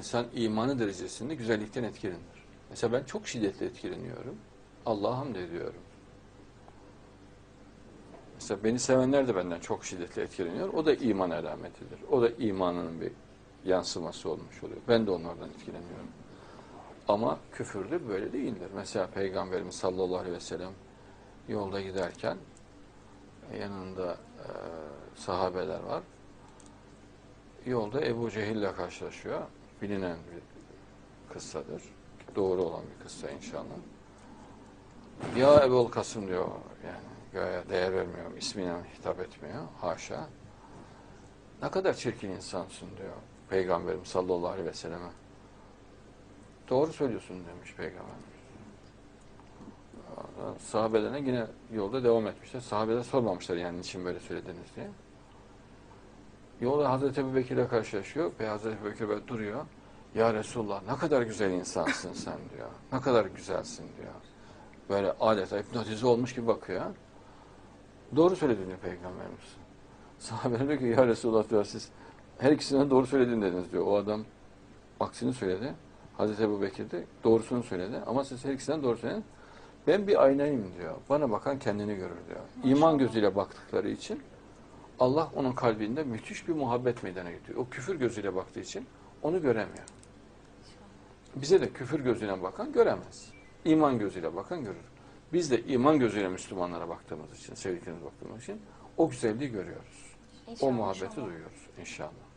insan imanı derecesinde güzellikten etkilenir. Mesela ben çok şiddetle etkileniyorum. Allah'a hamd ediyorum. Mesela beni sevenler de benden çok şiddetle etkileniyor. O da iman alametidir. O da imanının bir yansıması olmuş oluyor. Ben de onlardan etkileniyorum. Ama küfürde böyle değildir. Mesela Peygamberimiz sallallahu aleyhi ve sellem yolda giderken yanında e, sahabeler var. Yolda Ebu Cehil'le karşılaşıyor. Bilinen bir kıssadır. Doğru olan bir kıssa inşallah. Ya Ebul Kasım diyor yani göğe değer vermiyor, ismine hitap etmiyor. Haşa. Ne kadar çirkin insansın diyor Peygamberim sallallahu aleyhi ve selleme. Doğru söylüyorsun demiş Peygamberimiz. Sahabelerine yine yolda devam etmişler. Sahabeler sormamışlar yani niçin böyle söylediniz diye. Yolda Hazreti Ebu Bekir'le karşılaşıyor ve Hazreti Ebu Bekir böyle duruyor. Ya Resulullah ne kadar güzel insansın sen diyor. Ne kadar güzelsin diyor. Böyle adeta hipnotize olmuş gibi bakıyor. Doğru söyledin diyor Peygamberimiz. Sahabeler diyor ki ya Resulullah diyor siz her ikisinden doğru söyledin dediniz diyor. O adam aksini söyledi. Hazreti Ebu Bekir de doğrusunu söyledi. Ama siz her ikisinden doğru söylediniz. Ben bir aynayım diyor. Bana bakan kendini görür diyor. İman gözüyle baktıkları için Allah onun kalbinde müthiş bir muhabbet meydana getiriyor. O küfür gözüyle baktığı için onu göremiyor. Bize de küfür gözüyle bakan göremez. İman gözüyle bakan görür. Biz de iman gözüyle Müslümanlara baktığımız için, sevdiklerimize baktığımız için o güzelliği görüyoruz. İnşallah, o muhabbeti inşallah. duyuyoruz inşallah.